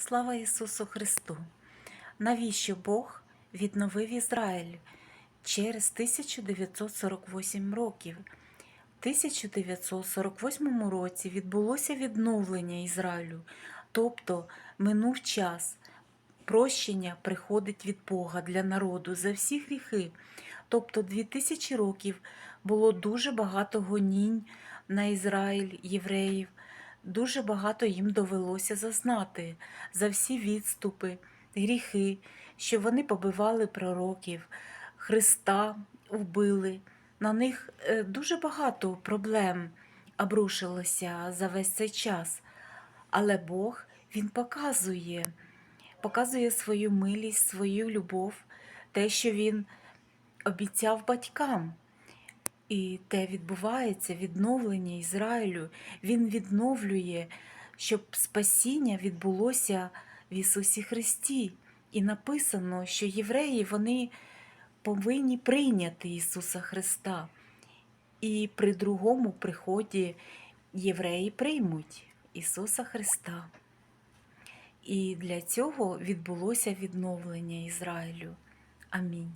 Слава Ісусу Христу! Навіщо Бог відновив Ізраїль через 1948 років? В 1948 році відбулося відновлення Ізраїлю, тобто минув час. Прощення приходить від Бога для народу за всі гріхи. Тобто 2000 років було дуже багато гонінь на Ізраїль, євреїв, дуже багато їм довелося зазнати за всі відступи, гріхи, що вони побивали пророків, Христа вбили. На них е, дуже багато проблем обрушилося за весь цей час. Але Бог Він показує, показує свою милість, свою любов, те, що Він обіцяв батькам. І те відбувається відновлення Ізраїлю. Він відновлює, щоб спасіння відбулося в Ісусі Христі. І написано, що євреї вони повинні прийняти Ісуса Христа. І при другому приході євреї приймуть Ісуса Христа. І для цього відбулося відновлення Ізраїлю. Амінь.